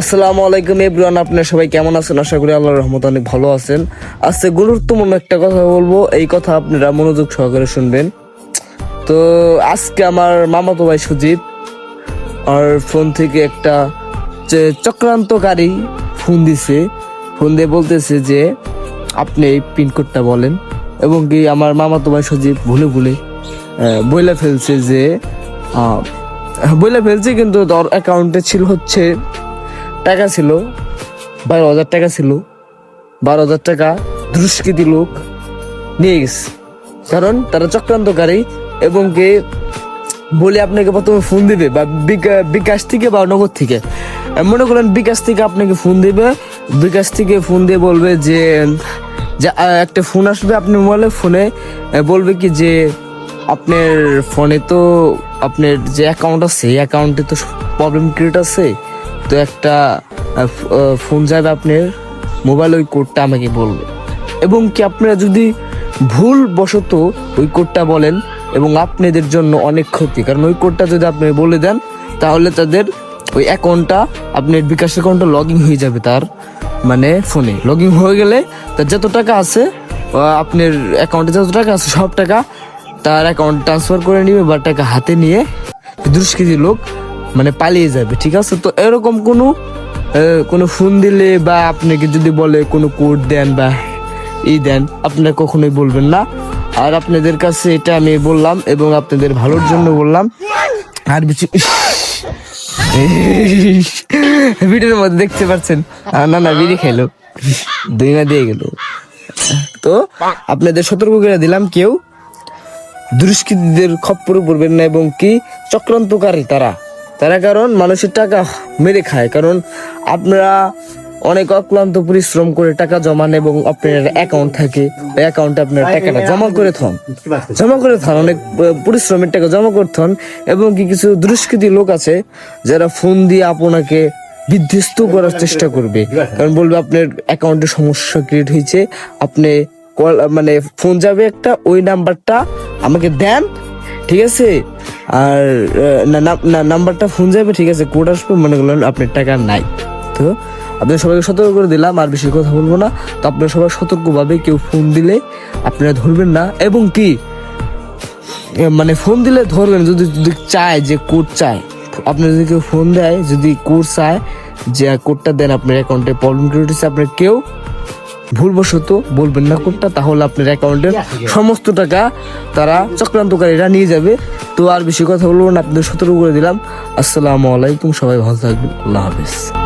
আসসালামু আলাইকুম এভরিওয়ান, আপনারা সবাই কেমন আছেন? আশা করি আল্লাহর রহমত অনেক ভালো আছেন। আজকে গুরুত্বপূর্ণ একটা কথা বলব, এই কথা আপনারা মনোযোগ সহকারে শুনবেন। তো আজকে আমার মামাতো ভাই সুজিত, আর ফোন থেকে একটা চক্রান্তকারী ফোন দিছে, ফোন দিয়ে বলতেছে যে, আপনি এই পিনকোডটা বলেন। এবং কি আমার মামাতো ভাই সুজিত ভুলে ভুলে বইলা ফেলছে যে বইলা ফেলছে কিন্তু অ্যাকাউন্টে ছিল হচ্ছে টাকা ছিল, বারো হাজার টাকা ছিল। বারো হাজার টাকা দুষ্কৃতি লোক নিয়ে গেছে। কারণ তারা চক্রান্তকারী এবং কি বলে আপনাকে প্রথমে ফোন দিবে বা বিকা- বিকাশ থেকে বা নগদ থেকে। মনে করেন বিকাশ থেকে আপনাকে ফোন দিবে, বিকাশ থেকে ফোন দিয়ে বলবে যে যে একটা ফোন আসবে আপনি মোবাইলে ফোনে বলবে কি যে, আপনার ফোনে তো আপনার যে অ্যাকাউন্ট আছে, এই অ্যাকাউন্টে তো প্রবলেম ক্রিয়েট আছে। তো একটা ফোন যাবে আপনার মোবাইল ওই কোডটা আমাকে বলবে। এবং কি আপনারা যদি ভুল বশত ওই কোডটা বলেন এবং আপনাদের জন্য অনেক ক্ষতি, কারণ ওই কোডটা যদি আপনি বলে দেন, তাহলে তাদের ওই অ্যাকাউন্টটা আপনার বিকাশ অ্যাকাউন্টটা লগ ইন হয়ে যাবে তার মানে ফোনে। লগ ইন হয়ে গেলে তার যত টাকা আছে আপনার অ্যাকাউন্টে যত টাকা আছে, সব টাকা তার অ্যাকাউন্ট ট্রান্সফার করে নিবে বা টাকা হাতে নিয়ে দুষ্কৃতি লোক মানে পালিয়ে যাবে, ঠিক আছে? তো এরকম কোনো কোনো ফোন দিলে বা আপনাকে যদি বলে কোনো কোড দেন বা ই দেন, আপনারা কখনোই বলবেন না। আর আপনাদের কাছে এটা আমি বললাম এবং আপনাদের ভালোর জন্য বললাম। আর কিছু ভিডিওর মধ্যে দেখতে পাচ্ছেন? না না, বিড়ি খেলো দুই না দিয়ে গেল। তো আপনাদের সতর্ক করে দিলাম কেউ। দুষ্কৃতীদের খপ্পরে পড়বেন না এবং কি চক্রান্তকারী তারা। তারা কারণ মানুষের টাকা মেরে খায়। কারণ আপনারা অনেক অক্লান্ত পরিশ্রম করে টাকা জমান এবং আপনার অ্যাকাউন্ট থাকে, ওই অ্যাকাউন্টে আপনার টাকাটা জমা করে থন। জমা করে থন, অনেক পরিশ্রমের টাকা জমা করে থন এবং কি কিছু দুষ্কৃতী লোক আছে যারা ফোন দিয়ে আপনাকে বিধ্বস্ত করার চেষ্টা করবে। কারণ বলবে আপনার অ্যাকাউন্টে সমস্যা ক্রিয়েট হয়েছে, আপনি কল মানে ফোন যাবে একটা, ওই নাম্বারটা আমাকে দেন, ঠিক আছে? আর না নাম্বারটা ফোন যাবে ঠিক আছে, কোড আসবে, মনে করলেন আপনার টাকা নাই। তো আপনার সবাইকে সতর্ক করে দিলাম, আর বেশি কথা বলব না। তো আপনারা সবাই সতর্কভাবে কেউ ফোন দিলে আপনারা ধরবেন না, এবং কি মানে ফোন দিলে ধরবেন, যদি যদি চায় যে কোড চায়। আপনার যদি কেউ ফোন দেয়, যদি কোড চায়, যে কোডটা দেন, আপনার অ্যাকাউন্টে প্রবলেম ক্রিয়েট হচ্ছে আপনার কেউ ভুলবশত বলবেন না কোনটা, তাহলে আপনার অ্যাকাউন্টের সমস্ত টাকা তারা চক্রান্তকারীরা নিয়ে যাবে। তো আর বেশি কথা বলব না, আপনাদের সতর্ক করে দিলাম। আসসালামু আলাইকুম, সবাই ভালো থাকবেন, আল্লাহ হাফেজ।